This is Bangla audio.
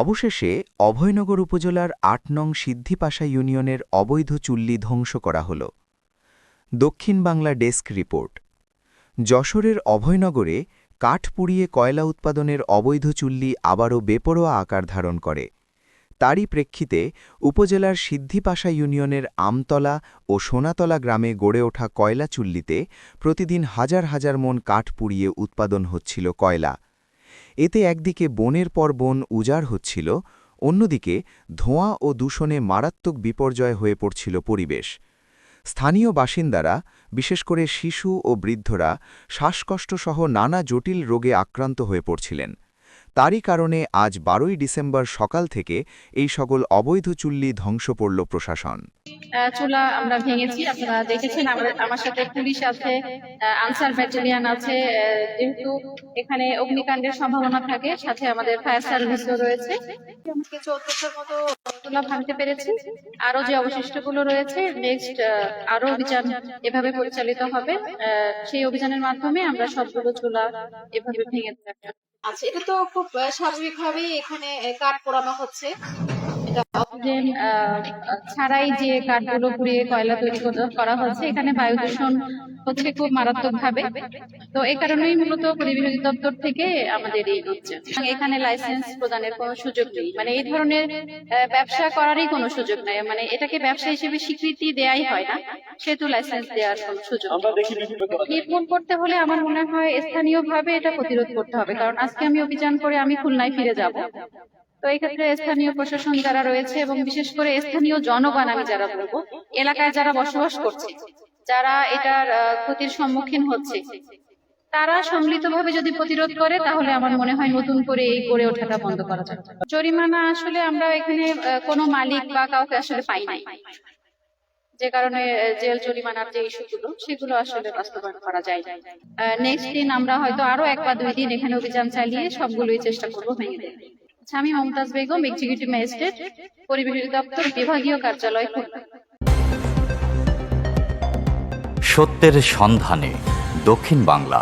অবশেষে অভয়নগর উপজেলার আট নং সিদ্ধিপাশা ইউনিয়নের অবৈধ চুল্লি ধ্বংস করা হল। দক্ষিণ বাংলা ডেস্ক রিপোর্ট। যশোরের অভয়নগরে কাঠ পুড়িয়ে কয়লা উৎপাদনের অবৈধ চুল্লি আবারও বেপরোয়া আকার ধারণ করে। তারই প্রেক্ষিতে উপজেলার সিদ্ধিপাশা ইউনিয়নের আমতলা ও সোনাতলা গ্রামে গড়ে ওঠা কয়লা চুল্লিতে প্রতিদিন হাজার হাজার মন কাঠ পুড়িয়ে উৎপাদন হচ্ছিল কয়লা। এতে একদিকে বনের পর বন উজাড় হচ্ছিল, অন্যদিকে ধোঁয়া ও দূষণে মারাত্মক বিপর্যয় হয়ে পড়ছিল পরিবেশ। স্থানীয় বাসিন্দারা, বিশেষ করে শিশু ও বৃদ্ধরা, শ্বাসকষ্টসহ নানা জটিল রোগে আক্রান্ত হয়ে পড়ছিলেন। তারই কারণে আজ বারোই ডিসেম্বর সকাল থেকে এই সকল অবৈধ চুল্লি ধ্বংস পড়ল প্রশাসন। চুলা আমরা ভেঙেছি, আপনারা দেখেছেন আমার সাথে পুলিশ আছে আনসার ব্যাটালিয়ান আছে যেহেতু এখানে অগ্নিকাণ্ডের সম্ভাবনা থাকে, সাথে আমাদের ফায়ার সার্ভিসও রয়েছে। চৌদ্দশোর মতো চুলা ভাঙতে পেরেছি। আরও যে অবশিষ্টগুলো রয়েছে, নেক্সট আরও অভিযান এভাবে পরিচালিত হবে। সেই অভিযানের মাধ্যমে আমরা সবগুলো চুলা এভাবে ভেঙে দেবো আচ্ছা এটা তো খুব স্বাভাবিক ভাবেই এখানে কাঠ পোড়ানো হচ্ছে। অক্সিজেন ছাড়াই যে কাঠগুলো পুড়িয়ে কয়লা তৈরি করা- হচ্ছে এখানে বায়ু দূষণ হচ্ছে খুব মারাত্মক ভাবে তো এই কারণেই মূলত পরিবেশ অধিদপ্তর থেকে আমাদের এই হচ্ছে। এখানে লাইসেন্স প্রদানের কোনো সুযোগ নেই। মানে এই ধরনের ব্যবসা করারই কোনো সুযোগ নাই। মানে এটাকে ব্যবসা হিসেবে স্বীকৃতি দেয়াই হয় না সেহেতু লাইসেন্স দেওয়ার কোনো সুযোগ। নির্মূল করতে হলে আমার মনে হয় স্থানীয়ভাবে এটা প্রতিরোধ করতে হবে। কারণ আজকে আমি অভিযান করে আমি খুলনায় ফিরে যাব। তো এই ক্ষেত্রে স্থানীয় প্রশাসন যারা রয়েছে এবং বিশেষ করে স্থানীয় জনগণ আমি যারা বলব, এলাকায় যারা বসবাস করছে, যারা এটার ক্ষতির সম্মুখীন হচ্ছে, তারা সম্মিলিতভাবে যদি প্রতিরোধ করে, তাহলে আমার মনে হয় নতুন করে এই গড়ে ওঠাটা বন্ধ করা যাবে। জরিমানা আসলে আমরা এখানে কোনো মালিক বা কাউকে আসলে পাই নাই। যে কারণে জেল জরিমানার যে ইস্যুগুলো, সেগুলো আসলে বাস্তবায়ন করা যায় নেক্সট দিন আমরা হয়তো আরও এক বা দুই দিন এখানে অভিযান চালিয়ে সবগুলোই চেষ্টা করব ভেঙে দেবে। আমি মমতাজ বেগম এক্সিকিউটিভ ম্যাজিস্ট্রেট পরিবেশ দপ্তর বিভাগীয় কার্যালয় খুলনা। সত্যের সন্ধানে দক্ষিণ বাংলা।